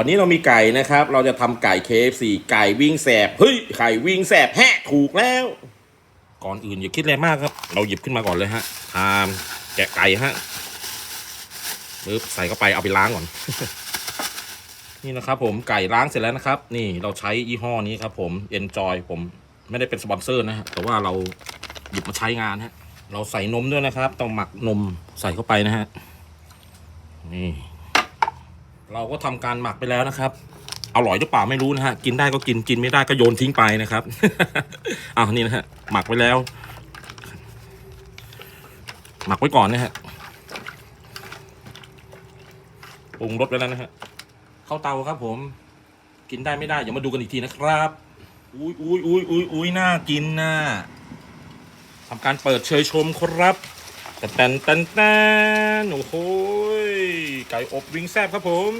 วันนี้เรามีไก่นะครับ เราจะทำไก่ KFC ไก่วิ่งแสบ เฮ้ย ไก่วิ่งแสบแฮะถูกแล้ว ก่อนอื่นอย่าคิดอะไรมากครับ เราหยิบขึ้นมาก่อนเลยฮะทามแกะไก่ฮะปึ๊บใส่เข้าไปเอาไปล้างก่อน นี่นะครับ ผมไก่ล้างเสร็จแล้วนะครับ นี่เราใช้ยี่ห้อนี้ครับ ผม Enjoy ผมไม่ได้เป็นสปอนเซอร์นะฮะแต่ว่าเราหยิบมาใช้งานฮะ เราใส่นมด้วยนะครับ ต้องหมักนมใส่เข้าไปนะฮะ นี่ เราก็ทำการหมักไปแล้วนะครับอร่อยหรือเปล่าไม่รู้นะฮะกินได้ก็กินกินไม่ได้ก็โยนทิ้งไปนะครับอ้าวนี่นะฮะหมักไว้แล้ว หมักไว้ก่อนนะฮะปรุงรสไว้แล้วนะฮะเข้าเตาครับ ผม กินได้ไม่ได้อย่ามาดูกันอีกทีนะครับอุ้ยอุ้ยอุ้ยอุ้ยอุ้ยน่ากินน่ะทำการเปิดเชยชมครับแต่แตนแตนแตนโอ้โห ไก่อบวิงแซบครับผม